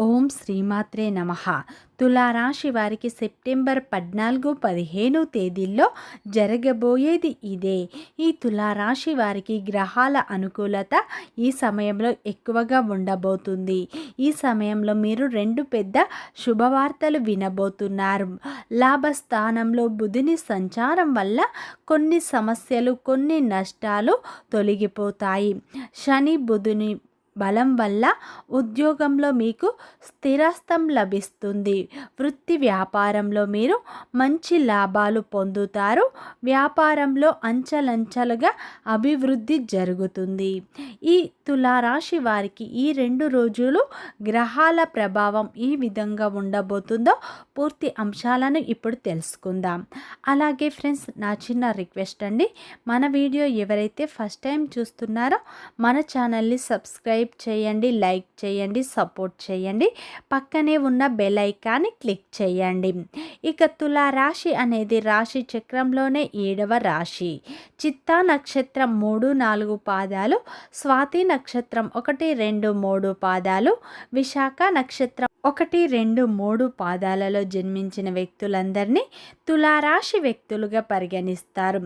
ఓం శ్రీమాత్రే నమ. తులారాశి వారికి సెప్టెంబర్ పద్నాలుగు పదిహేను తేదీల్లో జరగబోయేది ఇదే. ఈ తులారాశి వారికి గ్రహాల అనుకూలత ఈ సమయంలో ఎక్కువగా ఉండబోతుంది. ఈ సమయంలో మీరు రెండు పెద్ద శుభవార్తలు వినబోతున్నారు. లాభస్థానంలో బుధిని సంచారం వల్ల కొన్ని సమస్యలు కొన్ని నష్టాలు తొలగిపోతాయి. శని బుధుని బలం వల్ల ఉద్యోగంలో మీకు స్థిరస్థం లభిస్తుంది. వృత్తి వ్యాపారంలో మీరు మంచి లాభాలు పొందుతారు. వ్యాపారంలో అంచలంచలుగా అభివృద్ధి జరుగుతుంది. ఈ తులారాశి వారికి ఈ రెండు రోజులు గ్రహాల ప్రభావం ఈ విధంగా ఉండబోతుందో పూర్తి అంశాలను ఇప్పుడు తెలుసుకుందాం. అలాగే ఫ్రెండ్స్ నా చిన్న రిక్వెస్ట్ అండి. మన వీడియో ఎవరైతే ఫస్ట్ టైం చూస్తున్నారో మన ఛానల్ని సబ్స్క్రైబ్ చేయండి లైక్ చేయండి సపోర్ట్ చేయండి. పక్కనే ఉన్న బెల్ ఐకాన్ని క్లిక్ చేయండి. ఇక తులా రాశి అనేది రాశి చక్రంలోనే ఏడవ రాశి. చిత్తా నక్షత్రం మూడు నాలుగు పాదాలు స్వాతి నక్షత్రం ఒకటి రెండు మూడు పాదాలు విశాఖ నక్షత్రం ఒకటి రెండు మూడు పాదాలలో జన్మించిన వ్యక్తులందరినీ తులారాశి వ్యక్తులుగా పరిగణిస్తారు.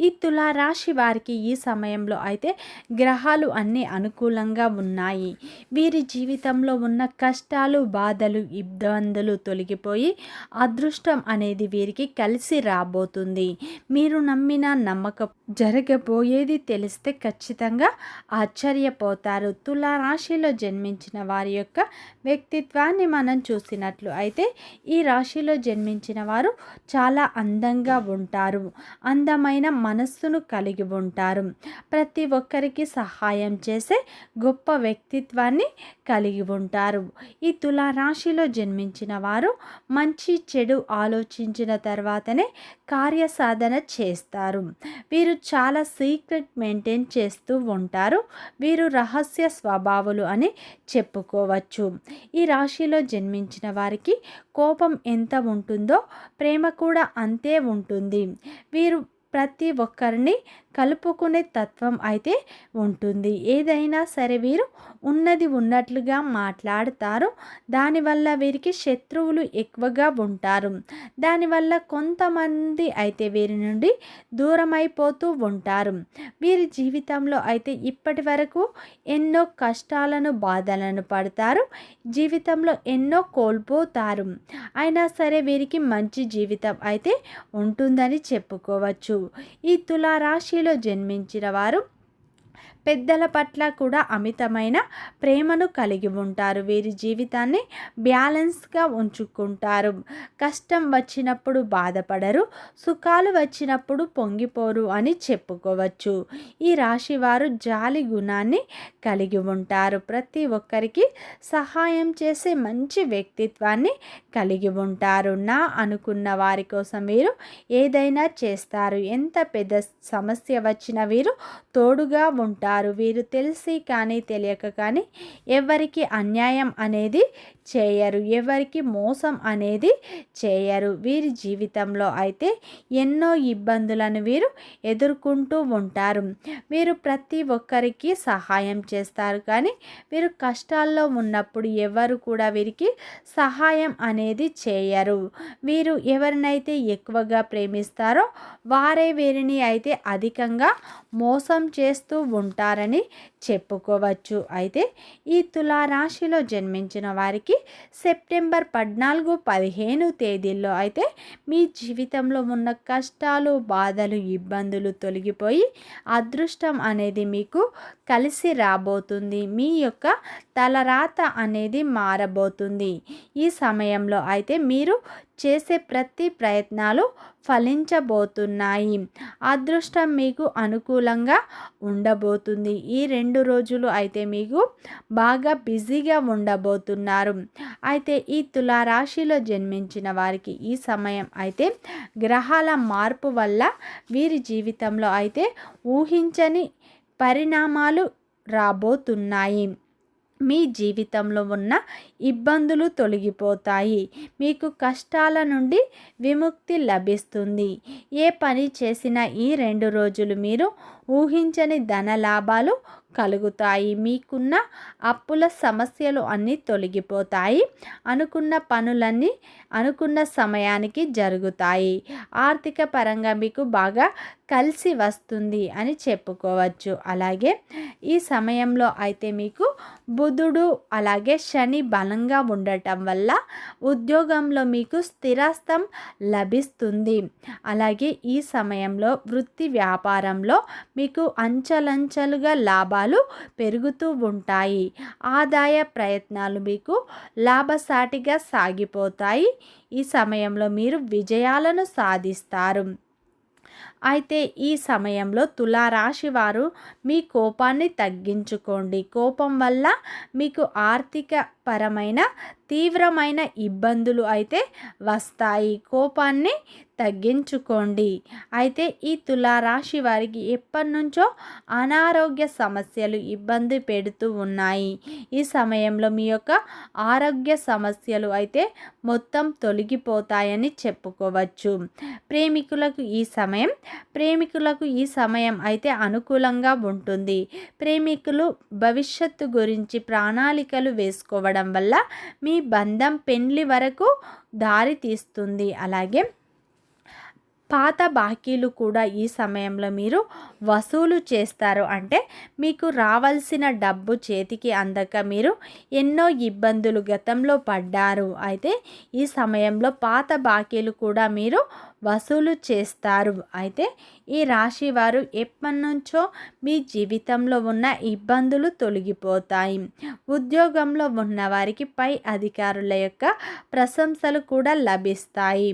ఈ తులారాశి వారికి ఈ సమయంలో అయితే గ్రహాలు అన్నీ అనుకూలంగా ఉన్నాయి. వీరి జీవితంలో ఉన్న కష్టాలు బాధలు ఇబ్బందులు తొలగిపోయి అదృష్టం అనేది వీరికి కలిసి రాబోతుంది. మీరు నమ్మిన నమ్మకం జరగబోయేది తెలిస్తే ఖచ్చితంగా ఆశ్చర్యపోతారు. తులారాశిలో జన్మించిన వారి యొక్క వ్యక్తిత్వాన్ని మనం చూసినట్లు అయితే ఈ రాశిలో జన్మించిన వారు చాలా అందంగా ఉంటారు. అందమైన మనస్సును కలిగి ఉంటారు. ప్రతి ఒక్కరికి సహాయం చేసే గొప్ప వ్యక్తిత్వాన్ని కలిగి ఉంటారు. ఈ తులారాశిలో జన్మించిన వారు మంచి చెడు ఆలోచించిన తర్వాతనే కార్యసాధన చేస్తారు. వీరు చాలా సీక్రెట్ మెయింటైన్ చేస్తూ ఉంటారు. వీరు రహస్య స్వభావులు అని చెప్పుకోవచ్చు. ఈ రాశిలో జన్మించిన వారికి కోపం ఎంత ఉంటుందో ప్రేమ కూడా అంతే ఉంటుంది. వీరు ప్రతి ఒక్కరిని కలుపుకునే తత్వం అయితే ఉంటుంది. ఏదైనా సరే వీరు ఉన్నది ఉన్నట్లుగా మాట్లాడతారు. దానివల్ల వీరికి శత్రువులు ఎక్కువగా ఉంటారు. దానివల్ల కొంతమంది అయితే వీరి నుండి దూరం అయిపోతూ ఉంటారు. వీరి జీవితంలో అయితే ఇప్పటి వరకు ఎన్నో కష్టాలను బాధలను పడతారు. జీవితంలో ఎన్నో కోల్పోతారు. అయినా సరే వీరికి మంచి జీవితం అయితే ఉంటుందని చెప్పుకోవచ్చు. ఈ తులారాశిలో జన్మించిన వారు పెద్దల పట్ల కూడా అమితమైన ప్రేమను కలిగి ఉంటారు. వీరి జీవితాన్ని బ్యాలెన్స్గా ఉంచుకుంటారు. కష్టం వచ్చినప్పుడు బాధపడరు సుఖాలు వచ్చినప్పుడు పొంగిపోరు అని చెప్పుకోవచ్చు. ఈ రాశి వారు జాలి గుణాన్ని కలిగి ఉంటారు. ప్రతి ఒక్కరికి సహాయం చేసే మంచి వ్యక్తిత్వాన్ని కలిగి ఉంటారు. నా అనుకున్న వారి కోసం వీరు ఏదైనా చేస్తారు. ఎంత పెద్ద సమస్య వచ్చినా వీరు తోడుగా ఉంటారు. ఉంటారు వీరు తెలిసి కానీ తెలియక కానీ ఎవరికి అన్యాయం అనేది చేయరు. ఎవరికి మోసం అనేది చేయరు. వీరి జీవితంలో అయితే ఎన్నో ఇబ్బందులను వీరు ఎదుర్కొంటూ ఉంటారు. వీరు ప్రతి ఒక్కరికి సహాయం చేస్తారు. కానీ వీరు కష్టాల్లో ఉన్నప్పుడు ఎవరు కూడా వీరికి సహాయం అనేది చేయరు. వీరు ఎవరినైతే ఎక్కువగా ప్రేమిస్తారో వారే వీరిని అయితే అధికంగా మోసం చేస్తూ ఉంటారు. ఉంటారని చెప్పుకోవచ్చు. అయితే ఈ తులారాశిలో జన్మించిన వారికి సెప్టెంబర్ పద్నాలుగు పదిహేను తేదీల్లో అయితే మీ జీవితంలో ఉన్న కష్టాలు బాధలు ఇబ్బందులు తొలగిపోయి అదృష్టం అనేది మీకు కలిసి రాబోతుంది. మీ యొక్క తలరాత అనేది మారబోతుంది. ఈ సమయంలో అయితే మీరు చేసే ప్రతి ప్రయత్నాలు ఫలించబోతున్నాయి. అదృష్టం మీకు అనుకూలంగా ఉండబోతుంది. ఈ రెండు రోజులు అయితే మీకు బాగా బిజీగా ఉండబోతున్నారు. అయితే ఈ తులారాశిలో జన్మించిన వారికి ఈ సమయం అయితే గ్రహాల మార్పు వల్ల వీరి జీవితంలో అయితే ఊహించని పరిణామాలు రాబోతున్నాయి. మీ జీవితంలో ఉన్న ఇబ్బందులు తొలగిపోతాయి. మీకు కష్టాల నుండి విముక్తి లభిస్తుంది. ఏ పని చేసినా ఈ రెండు రోజులు మీరు ఊహించని ధన లాభాలు కలుగుతాయి. మీకున్న అప్పుల సమస్యలు అన్నీ తొలగిపోతాయి. అనుకున్న పనులన్నీ అనుకున్న సమయానికి జరుగుతాయి. ఆర్థిక పరంగా మీకు బాగా కలిసి వస్తుంది అని చెప్పుకోవచ్చు. అలాగే ఈ సమయంలో అయితే మీకు బుధుడు అలాగే శని బలంగా ఉండటం వల్ల ఉద్యోగంలో మీకు స్థిరాస్తం లభిస్తుంది. అలాగే ఈ సమయంలో వృత్తి వ్యాపారంలో మీకు అంచలంచలుగా లాభాలు పెరుగుతూ ఉంటాయి. ఆదాయ ప్రయత్నాలు మీకు లాభసాటిగా సాగిపోతాయి. ఈ సమయంలో మీరు విజయాలను సాధిస్తారు. అయితే ఈ సమయంలో తులారాశి వారు మీ కోపాన్ని తగ్గించుకోండి. కోపం వల్ల మీకు ఆర్థిక పరమైన తీవ్రమైన ఇబ్బందులు అయితే వస్తాయి. కోపాన్ని తగ్గించుకోండి. అయితే ఈ తులారాశి వారికి ఎప్పటి నుంచో అనారోగ్య సమస్యలు ఇబ్బంది పెడుతూ ఉన్నాయి. ఈ సమయంలో మీ యొక్క ఆరోగ్య సమస్యలు అయితే మొత్తం తొలగిపోతాయని చెప్పుకోవచ్చు. ప్రేమికులకు ఈ సమయం ప్రేమికులకు ఈ సమయం అయితే అనుకూలంగా ఉంటుంది. ప్రేమికులు భవిష్యత్తు గురించి ప్రణాళికలు వేసుకోవడం వల్ల మీ బంధం పెండ్లి వరకు దారి తీస్తుంది. అలాగే పాత బాకీలు కూడా ఈ సమయంలో మీరు వసూలు చేస్తారు. అంటే మీకు రావాల్సిన డబ్బు చేతికి అందక మీరు ఎన్నో ఇబ్బందులు గతంలో పడ్డారు. అయితే ఈ సమయంలో పాత బాకీలు కూడా మీరు వసూలు చేస్తారు. అయితే ఈ రాశి వారు ఎప్పటి నుంచో మీ జీవితంలో ఉన్న ఇబ్బందులు తొలగిపోతాయి. ఉద్యోగంలో ఉన్న వారికి పై అధికారుల యొక్క ప్రశంసలు కూడా లభిస్తాయి.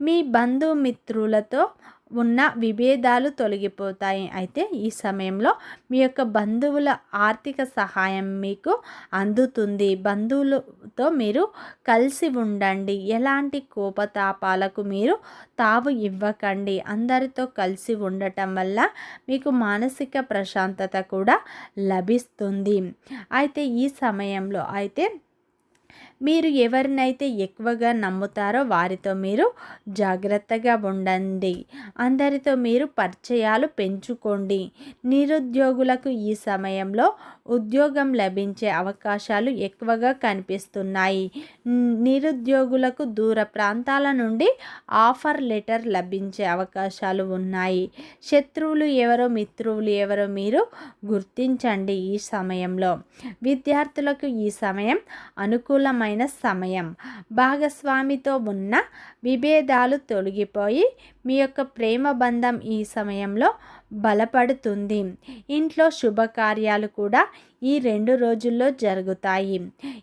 మీ బంధుమిత్రులతో ఉన్న విభేదాలు తొలగిపోతాయి. అయితే ఈ సమయంలో మీ యొక్క బంధువుల ఆర్థిక సహాయం మీకు అందుతుంది. బంధువులతో మీరు కలిసి ఉండండి. ఎలాంటి కోపతాపాలకు మీరు తావు ఇవ్వకండి. అందరితో కలిసి ఉండటం వల్ల మీకు మానసిక ప్రశాంతత కూడా లభిస్తుంది. అయితే ఈ సమయంలో అయితే మీరు ఎవరినైతే ఎక్కువగా నమ్ముతారో వారితో మీరు జాగ్రత్తగా ఉండండి. అందరితో మీరు పరిచయాలు పెంచుకోండి. నిరుద్యోగులకు ఈ సమయంలో ఉద్యోగం లభించే అవకాశాలు ఎక్కువగా కనిపిస్తున్నాయి. నిరుద్యోగులకు దూర ప్రాంతాల నుండి ఆఫర్ లెటర్ లభించే అవకాశాలు ఉన్నాయి. శత్రువులు ఎవరో మిత్రువులు ఎవరో మీరు గుర్తించండి ఈ సమయంలో. విద్యార్థులకు ఈ సమయం అనుకూలమైన సమయం. భాగస్వామితో ఉన్న విభేదాలు తొలగిపోయి మీ యొక్క ప్రేమ బంధం ఈ సమయంలో బలపడుతుంది. ఇంట్లో శుభకార్యాలు కూడా ఈ రెండు రోజుల్లో జరుగుతాయి.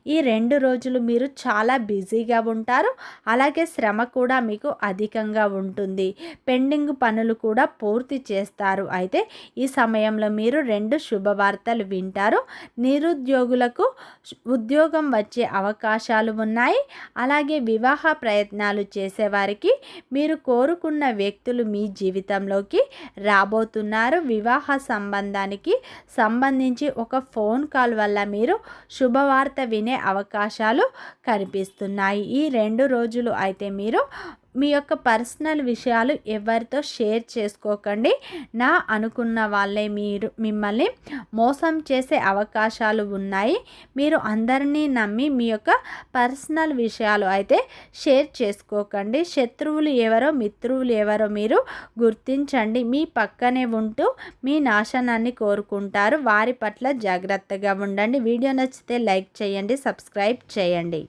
ఈ రెండు రోజులు మీరు చాలా బిజీగా ఉంటారు. అలాగే శ్రమ కూడా మీకు అధికంగా ఉంటుంది. పెండింగ్ పనులు కూడా పూర్తి చేస్తారు. అయితే ఈ సమయంలో మీరు రెండు శుభవార్తలు వింటారు. నిరుద్యోగులకు ఉద్యోగం వచ్చే అవకాశాలు ఉన్నాయి. అలాగే వివాహ ప్రయత్నాలు చేసేవారికి మీరు కోరుకున్న వ్యక్తులు మీ జీవితంలోకి రాబోతున్నారు. వివాహ సంబంధానికి సంబంధించి ఒక ఫో ఫోన్ కాల్ వల్ల మీరు శుభవార్త వినే అవకాశాలు కనిపిస్తున్నాయి. ఈ రెండు రోజులు అయితే మీరు మీ యొక్క పర్సనల్ విషయాలు ఎవరితో షేర్ చేసుకోకండి. నా అనుకున్న వాళ్ళే మీరు మిమ్మల్ని మోసం చేసే అవకాశాలు ఉన్నాయి. మీరు అందరినీ నమ్మి మీ యొక్క పర్సనల్ విషయాలు అయితే షేర్ చేసుకోకండి. శత్రువులు ఎవరో మిత్రువులు ఎవరో మీరు గుర్తించండి. మీ పక్కనే ఉంటూ మీ నాశనాన్ని కోరుకుంటారు. వారి పట్ల జాగ్రత్తగా ఉండండి. వీడియో నచ్చితే లైక్ చేయండి సబ్స్క్రైబ్ చేయండి.